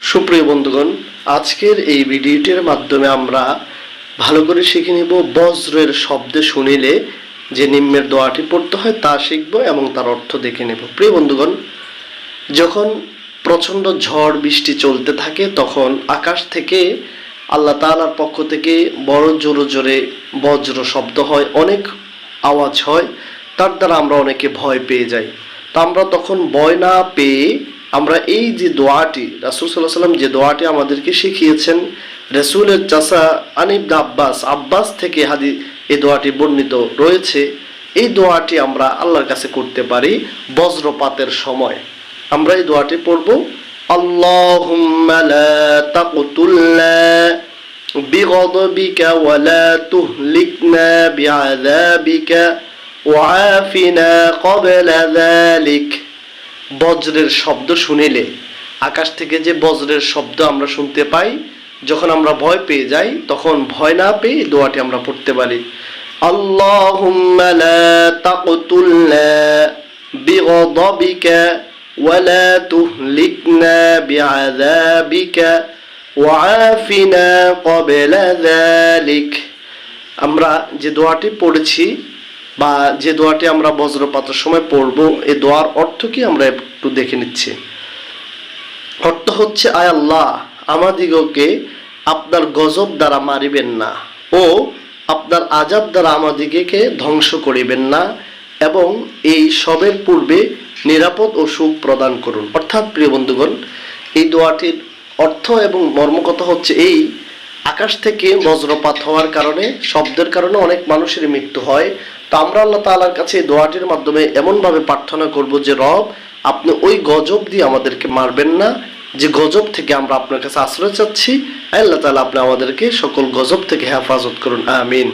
সুপ্রিয় বন্ধুগণ, আজকের এই ভিডিওটির মাধ্যমে আমরা ভালো করে শিখে নিব বজ্রের শব্দে শুনিলে যে নিম্নের দোয়াটি পড়তে হয় তা শিখব এবং তার অর্থ দেখে নেব। প্রিয় বন্ধুগণ, যখন প্রচণ্ড ঝড় বৃষ্টি চলতে থাকে, তখন আকাশ থেকে আল্লাহ তাআলার পক্ষ থেকে বড় জোরে জোরে বজ্র শব্দ হয়, অনেক আওয়াজ হয়। তার দ্বারা আমরা অনেকে ভয় পেয়ে যাই। তা আমরা তখন ভয় না পেয়ে আমরা এই যে দোয়াটি রাসুল সাল্লাহ সাল্লাম যে দোয়াটি আমাদেরকে শিখিয়েছেন রসুলের চাষা আনিব আব্বাস আব্বাস থেকে হাদি এই দোয়াটি বর্ণিত রয়েছে এই দোয়াটি আমরা আল্লাহর কাছে করতে পারি বজ্রপাতের সময় আমরা এই দোয়াটি পড়ব আল্লাহুম্মা লা তাকতুলনা بغضبك ولا تهلكنا بعذابك وعافنا قبل ذلك বজ্রের শব্দ শুনিলে, আকাশ থেকে যে বজ্রের শব্দ আমরা শুনতে পাই, যখন আমরা ভয় পেয়ে যাই, তখন ভয় না পেয়ে দোয়াটি আমরা পড়তে পারি। আমরা যে দোয়াটি পড়েছি বা যে দোয়াটি আমরা বজ্রপাতের সময় পড়ব, এ দোয়ার অর্থ কি আমরা একটু দেখে নিচ্ছি। অর্থ হচ্ছে, আয় আল্লাহ, আমাদিগকে আপনার গজব দ্বারা মারিবেন না ও আপনার আজাব দ্বারা আমাদিগকে ধ্বংস করিবেন না এবং এই সবের পূর্বে নিরাপদ ও সুখ প্রদান করুন। অর্থাৎ প্রিয় বন্ধুগণ, এই দোয়াটির অর্থ এবং মর্মকথা হচ্ছে এই আকাশ থেকে বজ্রপাত হওয়ার কারণে, শব্দের কারণে অনেক মানুষের মৃত্যু হয়। তো আমরা আল্লাহ তালার কাছে দোয়াটির মাধ্যমে এমনভাবে প্রার্থনা করব যে, রব, আপনি ওই গজব দিয়ে আমাদেরকে মারবেন না, যে গজব থেকে আমরা আপনার কাছে আশ্রয় চাচ্ছি। আল্লাহ তালা আপনি আমাদেরকে সকল গজব থেকে হেফাজত করুন। আমিন।